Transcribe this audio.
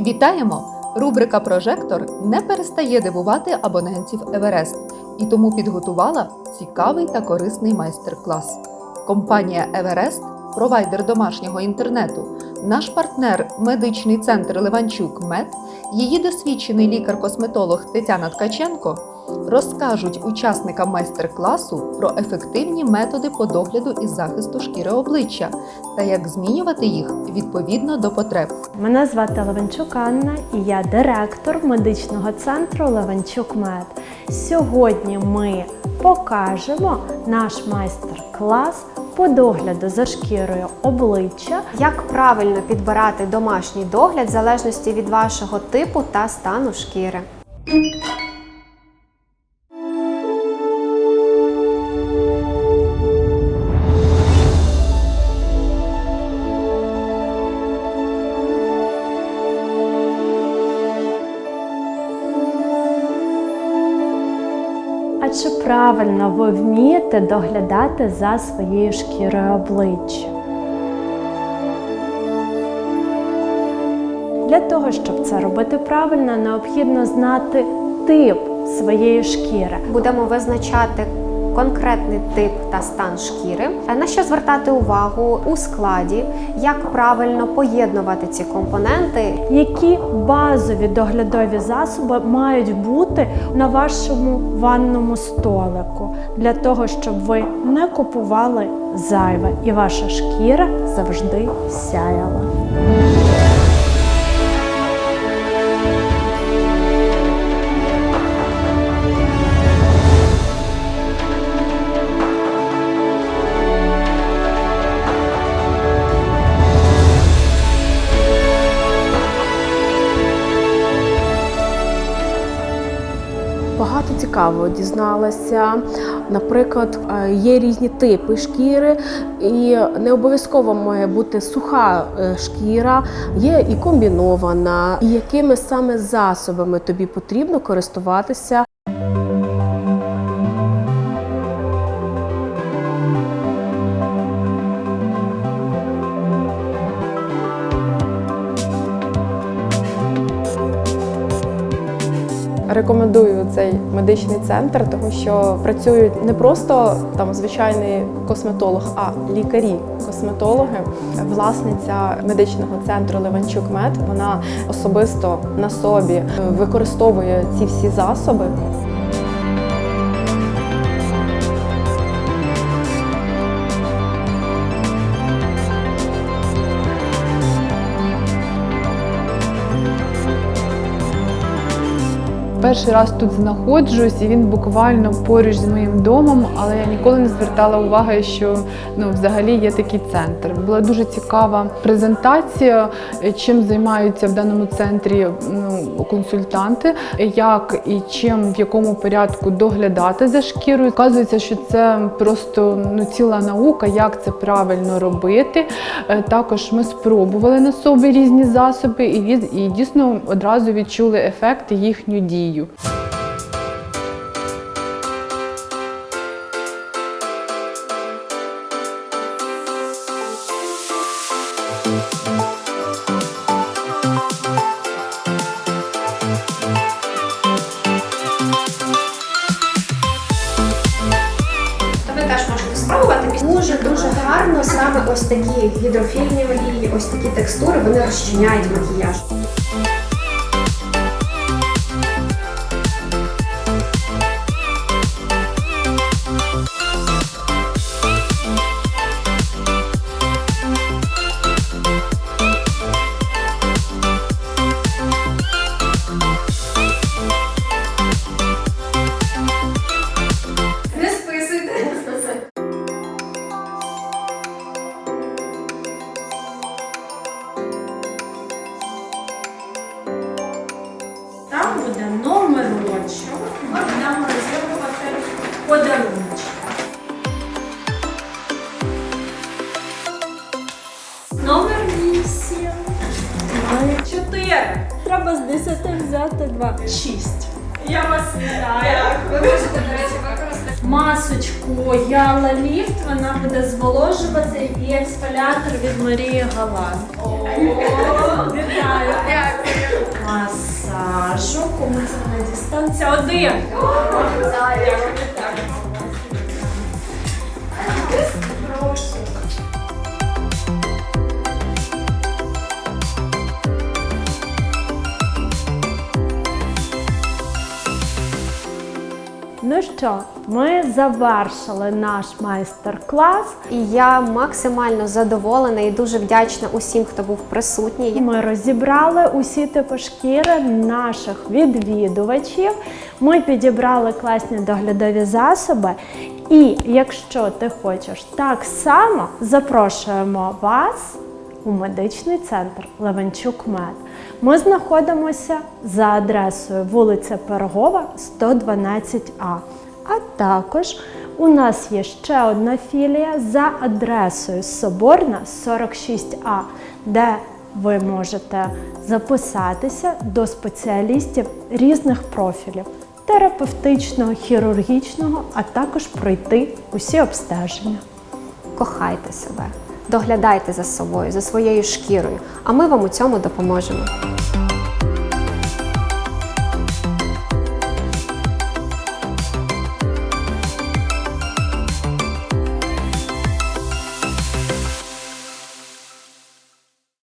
Вітаємо! Рубрика Прожектор не перестає дивувати абонентів Еверест і тому підготувала цікавий та корисний майстер-клас. Компанія Еверест, провайдер домашнього інтернету, наш партнер медичний центр Леванчук Мед, її досвідчений лікар-косметолог Тетяна Ткаченко розкажуть учасникам майстер-класу про ефективні методи по догляду і захисту шкіри обличчя та як змінювати їх відповідно до потреб. Мене звати Леванчук Анна і я директор медичного центру Леванчук Мед. Сьогодні ми покажемо наш майстер-клас по догляду за шкірою обличчя. Як правильно підбирати домашній догляд в залежності від вашого типу та стану шкіри. Чи правильно ви вмієте доглядати за своєю шкірою обличчя? Для того, щоб це робити правильно, необхідно знати тип своєї шкіри. Будемо визначати конкретний тип та стан шкіри, Е, на що звертати увагу у складі, як правильно поєднувати ці компоненти. Які базові доглядові засоби мають бути на вашому ванному столику для того, щоб ви не купували зайве і ваша шкіра завжди сяяла. Багато цікавого дізналася. Наприклад, е, є різні типи шкіри, і не обов'язково має бути суха е, шкіра, є і комбінована, і якими саме засобами тобі потрібно користуватися. Рекомендую цей медичний центр, тому що працюють не просто там звичайний косметолог, а лікарі-косметологи. Власниця медичного центру Леванчук Мед вона особисто на собі е, використовує ці всі засоби. Перший раз тут знаходжусь, і він буквально поруч з моїм домом, але я ніколи не звертала уваги, що ну, взагалі є такий центр. Була дуже цікава презентація, чим займаються в даному центрі ну, консультанти, як і чим в якому порядку доглядати за шкірою. Вказується, що це просто ну, ціла наука, як це правильно робити. Е, Також ми спробували на собі різні засоби і, і дійсно одразу відчули ефект їхню дію. Спробувати. Дуже дуже гарно саме ось такі гідрофільні олії, ось такі текстури, вони розчиняють макіяж. треба з 10 взяти 2. 6. Я вас вітаю. Ви можете, до речі, використати масочку Яла Ліфт. Вона буде зволожувати і експалятор від Марії Галан. Вітаю. Дякую. Масажу. Кому це не дістанція? Один. Дякую. Ну що, ми завершили наш майстер-клас. І я максимально задоволена і дуже вдячна усім, хто був присутній. Ми розібрали усі типи шкіри наших відвідувачів. Ми підібрали класні доглядові засоби. І якщо ти хочеш так само, запрошуємо вас у медичний центр Левенчук Мед. Ми знаходимося за адресою вулиця Пирогова, 112А. А також у нас є ще одна філія за адресою Соборна 46А, де ви можете записатися до спеціалістів різних профілів терапевтичного, хірургічного, а також пройти усі обстеження. Кохайте себе, доглядайте за собою, за своєю шкірою, а ми вам у цьому допоможемо.